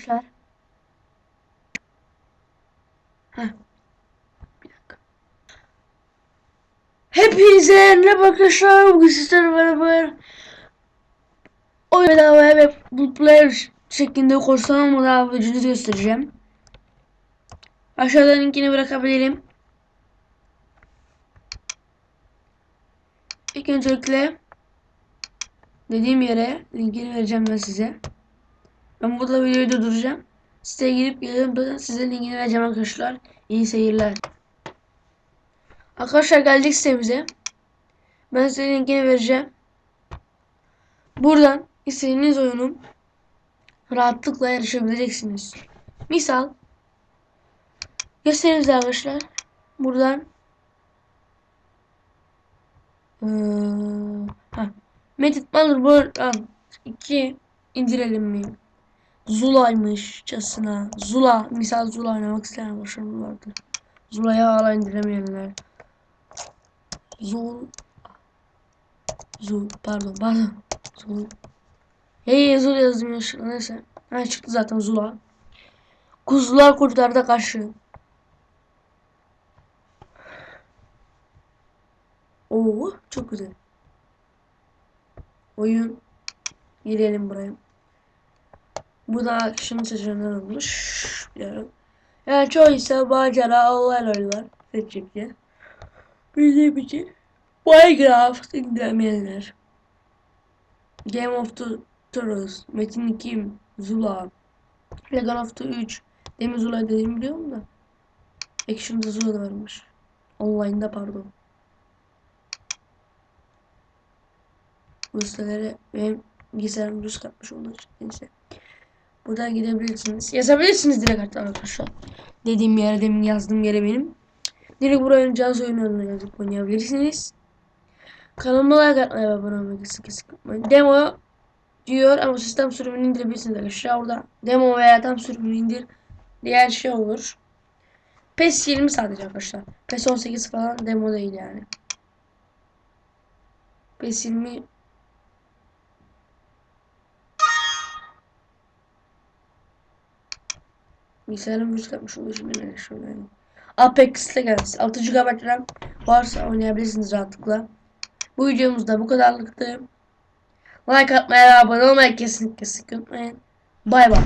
arkadaşlar. Heh. Bir dakika. Hepinize merhaba arkadaşlar. Bugün sizlerle beraber oyun bedavaya ve multiplayer şeklinde korsan olmadan vücudu göstereceğim. Aşağıdan linkini bırakabilirim. İlk öncelikle dediğim yere linkini vereceğim ben size. Ben burada videoyu durduracağım. Siteye girip geliyorum da size linkini vereceğim arkadaşlar. İyi seyirler. Arkadaşlar geldik sitemize. Ben size linkini vereceğim. Buradan istediğiniz oyunu rahatlıkla erişebileceksiniz. Misal gösteriniz arkadaşlar. Buradan ee, ha. Medit Motherboard 2 indirelim mi? Zula'ymışçasına. Zula. Misal Zula oynamak isteyen arkadaşlarım vardı. Zula'ya hala indiremeyenler. Zul. Zul. Pardon pardon. Zul. Hey Zul yazmıyor neyse. Ha çıktı zaten Zula. Kuzular kurtlarda karşı. Oo çok güzel. Oyun. Girelim buraya. Bu da kişinin seçeneğinden olmuş. Yani, yani çoğu ise macera online oyunlar seçecekler. Bildiğim için Minecraft indiremeyenler. Game of the Thrones, Metin 2, Zula, Legan of the 3, Demin Zula dediğimi biliyorum da. Action'da Zula da varmış. Online'da pardon. Bu sitelere benim bilgisayarım düz katmış onlar için. Neyse. Buradan gidebilirsiniz. Yazabilirsiniz direkt hatta arkadaşlar. Dediğim yere demin yazdığım yere benim. Direkt buraya oynayacağınız oyunlarına yazıp oynayabilirsiniz. Kanalıma like atmayı ve abone olmayı sık sık unutmayın. Demo diyor ama sistem sürümünü indirebilirsiniz arkadaşlar. Orada demo veya tam sürümünü indir. Diğer şey olur. PES 20 sadece arkadaşlar. PES 18 falan demo değil yani. PES 20 Bilgisayarım yüz katmış olduğu için ben şöyle yani. Apex'te gelsin. 6 GB RAM varsa oynayabilirsiniz rahatlıkla. Bu videomuz da bu kadarlıktı. Like atmaya ve abone olmayı kesinlikle sıkıntmayın. Bay bay.